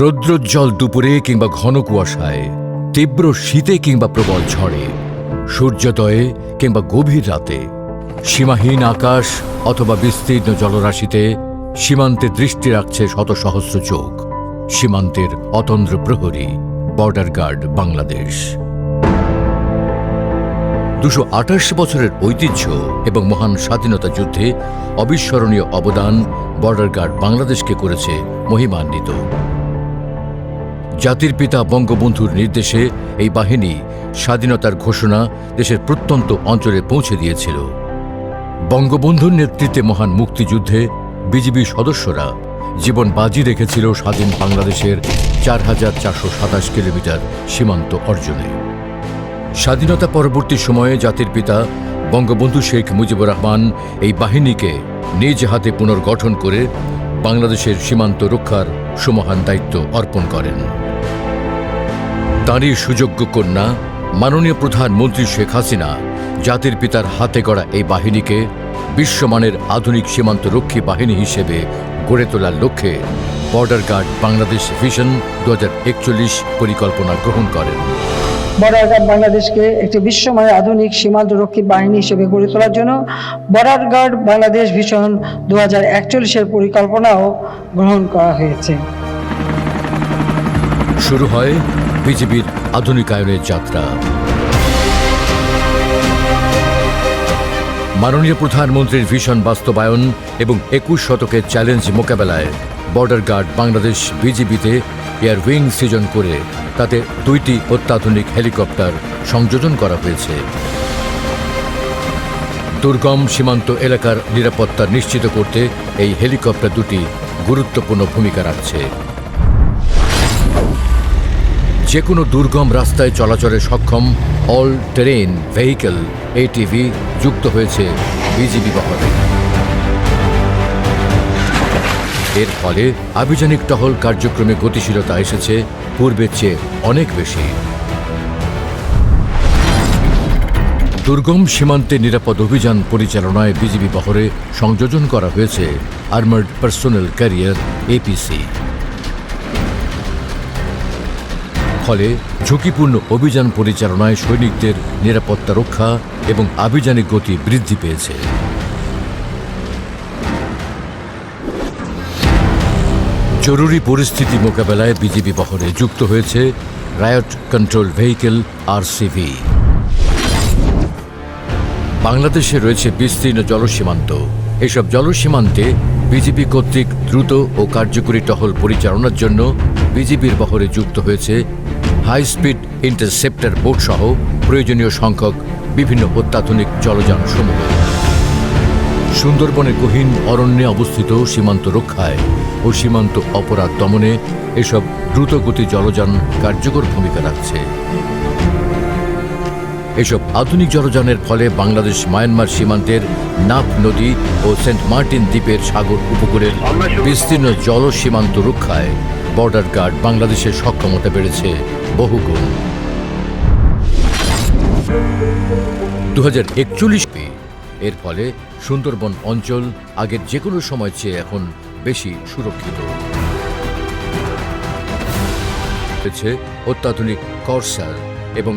রৌদ্রোজ্জ্বল দুপুরে কিংবা ঘন কুয়াশায়, তীব্র শীতে কিংবা প্রবল ঝড়ে, সূর্যোদয়ে কিংবা গভীর রাতে, সীমাহীন আকাশ অথবা বিস্তীর্ণ জলরাশিতে সীমান্তে দৃষ্টি রাখছে শত সহস্র চোখ, সীমান্তের অতন্দ্র প্রহরী, বর্ডার গার্ড বাংলাদেশ। দুশো আঠাশ বছরের ঐতিহ্য এবং মহান স্বাধীনতা যুদ্ধে অবিস্মরণীয় অবদান বর্ডার গার্ড বাংলাদেশকে করেছে মহিমান্বিত। জাতির পিতা বঙ্গবন্ধুর নির্দেশে এই বাহিনী স্বাধীনতার ঘোষণা দেশের প্রত্যন্ত অঞ্চলে পৌঁছে দিয়েছিল। বঙ্গবন্ধুর নেতৃত্বে মহান মুক্তিযুদ্ধে বিজিবি সদস্যরা জীবন বাজি রেখেছিল স্বাধীন বাংলাদেশের চার হাজার চারশো সাতাশ কিলোমিটার সীমান্ত অর্জনে। স্বাধীনতা পরবর্তী সময়ে জাতির পিতা বঙ্গবন্ধু শেখ মুজিবুর রহমান এই বাহিনীকে নিজ হাতে পুনর্গঠন করে বাংলাদেশের সীমান্ত রক্ষার সুমহান দায়িত্ব অর্পণ করেন। তাঁরই সুযোগ্য কন্যা মাননীয় প্রধানমন্ত্রী শেখ হাসিনা জাতির পিতার হাতে গড়া এই বাহিনীকে বিশ্বমানের আধুনিক সীমান্ত রক্ষী বাহিনী হিসেবে গড়ে তোলার লক্ষ্যে বর্ডার গার্ড বাংলাদেশ ভিশন দুহাজার একচল্লিশ পরিকল্পনা গ্রহণ করেন। বর্ডার গার্ড বাংলাদেশকে একটি বিশ্বমানের আধুনিক সীমান্তরক্ষী বাহিনী হিসেবে গড়ে তোলার জন্য বর্ডার গার্ড বাংলাদেশ ভিশন দু হাজার একচল্লিশের পরিকল্পনাও গ্রহণ করা হয়েছে। শুরু হয় বিজেপির আধুনিকায়নের যাত্রা। মাননীয় প্রধানমন্ত্রীর ভীষণ বাস্তবায়ন এবং একুশ শতকের চ্যালেঞ্জ মোকাবেলায় বর্ডার গার্ড বাংলাদেশ বিজিবিতে এয়ার উইং সৃজন করে তাতে দুইটি অত্যাধুনিক হেলিকপ্টার সংযোজন করা হয়েছে। দুর্গম সীমান্ত এলাকার নিরাপত্তা নিশ্চিত করতে এই হেলিকপ্টার দুটি গুরুত্বপূর্ণ ভূমিকা রাখছে। যে কোনো দুর্গম রাস্তায় চলাচলে সক্ষম অল টেরেন ভেহিকেল এটিভি যুক্ত হয়েছে বিজিবি বহরে। এর ফলে আভিযানিক টহল কার্যক্রমে গতিশীলতা এসেছে, পূর্বের চেয়ে অনেক বেশি। দুর্গম সীমান্তে নিরাপদ অভিযান পরিচালনায় বিজিবি বহরে সংযোজন করা হয়েছে আর্মার্ড পার্সোনাল ক্যারিয়ার এপিসি। ফলে ঝুঁকিপূর্ণ অভিযান পরিচালনায় সৈনিকদের নিরাপত্তা রক্ষা এবং আভিযানিক গতি বৃদ্ধি পেয়েছে। জরুরি পরিস্থিতি মোকাবেলায় বিজিবি বহরে যুক্ত হয়েছে রায়ট কন্ট্রোল ভেহিকেল আরসিভি। বাংলাদেশে রয়েছে বিস্তীর্ণ জলসীমান্ত। এসব জলসীমান্তে বিজিবি কর্তৃক দ্রুত ও কার্যকরী টহল পরিচালনার জন্য বিজিবির বহরে যুক্ত হয়েছে হাই স্পিড ইন্টারসেপ্টার বোট সহ প্রয়োজনীয় সংখ্যক বিভিন্ন অত্যাধুনিক জলযান সমূহ সুন্দরবনের গহীন অরণ্যে অবস্থিত সীমান্ত রক্ষায় ও সীমান্ত অপরাধ দমনে এসব দ্রুতগতি জলযান কার্যকর ভূমিকা রাখছে। এসব আধুনিক জলযানের ফলে বাংলাদেশ মায়ানমার সীমান্তের নাপ নদী ও সেন্ট মার্টিন দ্বীপের সাগর উপকূলের বিস্তীর্ণ জল সীমান্ত রক্ষায় বর্ডার গার্ড বাংলাদেশের সক্ষমতা বেড়েছে বহুগুণ দু হাজার একচল্লিশ এর ফলে সুন্দরবন অঞ্চল আগের যে কোনো সময় চেয়ে এখন বেশি সুরক্ষিত। হয়েছে অত্যাধুনিক করসার এবং